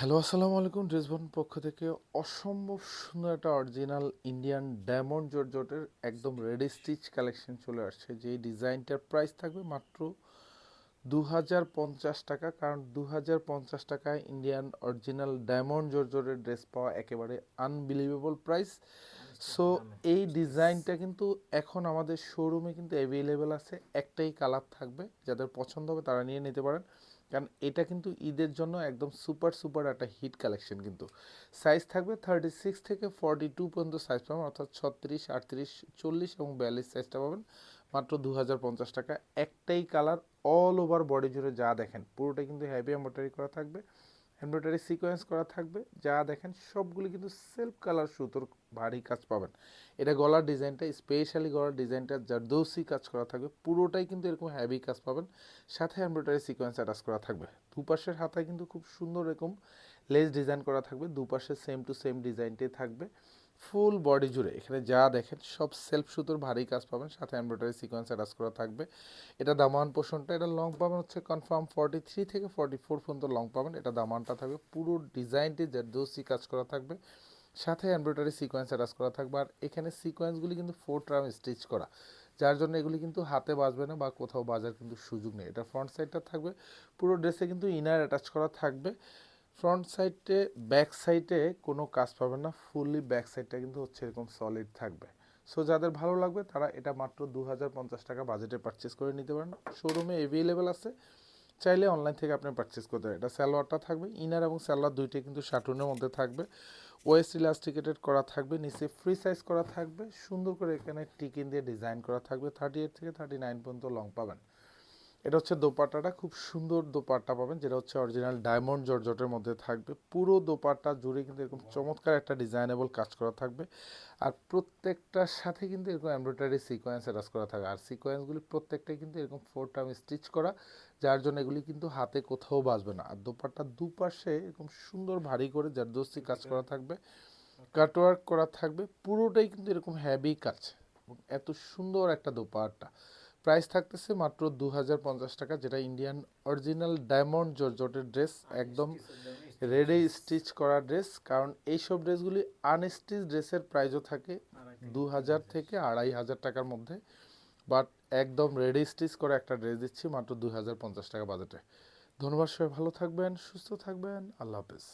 Hello, আসসালামু আলাইকুম। ড্রেসবন পক্ষ থেকে অসম্ভব সুন্দর একটা অরিজিনাল ইন্ডিয়ান ডায়মন্ড জর্জটের একদম রেডি স্টিচ কালেকশন চলে আসছে। যে ডিজাইনটার প্রাইস থাকবে মাত্র দু হাজার পঞ্চাশ টাকা, কারণ দু হাজার পঞ্চাশ টাকায় ইন্ডিয়ান অরিজিনাল ডায়মন্ড জর্জটের ড্রেস পাওয়া একেবারে আনবিলিভেবল প্রাইস সো এই ডিজাইনটা কিন্তু এখন আমাদের শোরুমে কিন্তু অ্যাভেলেবেল আছে। একটাই কালার থাকবে। যাদের পছন্দ হবে তারা নিয়ে নিতে পারেন। কারণ এটা কিন্তু ঈদের জন্য একদম সুপার সুপার একটা হিট কালেকশন কিন্তু। সাইজ থাকবে থার্টি সিক্স থেকে ফর্টি টু পর্যন্ত সাইজ পাবেন। অর্থাৎ ছত্রিশ আটত্রিশ চল্লিশ এবং বিয়াল্লিশ সাইজটা পাবেন। মাত্র দু হাজার পঞ্চাশ টাকা। একটাই কালার অল ওভার বডি জুড়ে যা দেখেন পুরোটা কিন্তু হ্যাভি এম্ব্রয়ডারি করা থাকবে। এমব্রয়ডারি সিকোয়েন্স করা থাকবে। যা দেখেন সবগুলি কিন্তু সেলফ কালার সুতোর ভারী কাজ পাবেন। এটা গলার ডিজাইনটা, স্পেশালি গলার ডিজাইনটা জারদৌসি কাজ করা থাকবে। পুরোটাই কিন্তু এরকম হ্যাভি কাজ পাবেন। সাথে এমব্রয়ডারি সিকোয়েন্স অ্যাটাচ করা থাকবে। দুপাশের হাতায় কিন্তু খুব সুন্দর এরকম লেস ডিজাইন করা থাকবে। দুপাশে সেম টু সেম ডিজাইনটাই থাকবে। ফুল বডি জুড়ে। এখানে যা দেখেন, সব সেলফ সুতোর ভারী কাজ পাবেন, সাথে এমব্রয়ডারি সিকোয়েন্স অ্যাটাচ করা থাকবে। এটা দামান পোষণটা, এটা লং পাবেন হচ্ছে কনফার্ম ফর্টি থ্রি থেকে ফর্টি ফোর পর্যন্ত লং পাবেন। এটা দামানটা থাকবে, পুরো ডিজাইনটি জারদৌসি কাজ করা থাকবে। সাথে এমব্রয়ডারি সিকোয়েন্স অ্যাটাচ করা থাকবে, আর এখানে সিকোয়েন্সগুলি কিন্তু ফোর ট্রাম স্টিচ করা। যার জন্য এগুলি কিন্তু হাতে বাজবে না বা কোথাও বাজার কিন্তু সুযোগ নেই। এটা ফ্রন্ট সাইডটা থাকবে, পুরো ড্রেসে কিন্তু ইনার অ্যাটাচ করা থাকবে। ফ্রন্ট সাইডে ব্যাক সাইডে কোনো কাজ পাবেন না ফুললি ব্যাক সাইডটা কিন্তু হচ্ছে এরকম সলিড থাকবে। সো যাদের ভালো লাগবে, তারা এটা মাত্র দু হাজার পঞ্চাশ টাকা বাজেটে পারচেস করে নিতে পারেন। শোরুমে অ্যাভেলেবেল আছে। চাইলে অনলাইন থেকে আপনি পারচেস করতে পারেন। এটা স্যালোয়ারটা থাকবে ইনার এবং স্যালোয়ার দুইটাই কিন্তু শাটুনের মধ্যে থাকবে। ওয়েস্ট ইলাস্টিকেটেড করা থাকবে, নিচে ফ্রি সাইজ করা থাকবে। সুন্দর করে এখানে টিকিন দিয়ে ডিজাইন করা থাকবে। থার্টি এইট থেকে থার্টি নাইন পর্যন্ত লং পাবেন। এটা হচ্ছে দোপাট্টাটা খুব সুন্দর দোপাট্টা পাবেন যেটা হচ্ছে অরিজিনাল ডায়মন্ড জর্জটের মধ্যে থাকবে। পুরো দোপাট্টা জুড়ে কিন্তু এরকম চমৎকার একটা ডিজাইনেবল কাজ করা থাকবে। আর প্রত্যেকটার সাথে কিন্তু এরকম এমব্রয়ডারি সিকোয়েন্স অ্যাটাচ করা থাকে আর সিকোয়েন্সগুলি প্রত্যেকটাই কিন্তু এরকম ফোর টাইম স্টিচ করা যার জন্য এগুলি কিন্তু হাতে কোথাও বাজবে না। আর দোপাট্টার দুপাশে এরকম সুন্দর ভারী করে জারদস্তি কাজ করা থাকবে কাটওয়ার্ক করা থাকবে পুরোটাই কিন্তু এরকম হ্যাভি কাজ। এত সুন্দর একটা দোপাট্টা। প্রাইস থাকতেছে মাত্র দু হাজার পঞ্চাশ টাকা, যেটা ইন্ডিয়ান অরিজিনাল ডায়মন্ড জর্জটের ড্রেস একদম রেডি স্টিচ করা ড্রেস কারণ এইসব ড্রেসগুলি আনস্টিচ ড্রেসের প্রাইসও থাকে দু হাজার থেকে আড়াই হাজার টাকার মধ্যে বাট একদম রেডি স্টিচ করে একটা ড্রেস দিচ্ছি মাত্র দু হাজার পঞ্চাশ টাকা বাজেটে ধন্যবাদ সবাই, ভালো থাকবেন, সুস্থ থাকবেন, আল্লাহ হাফেজ।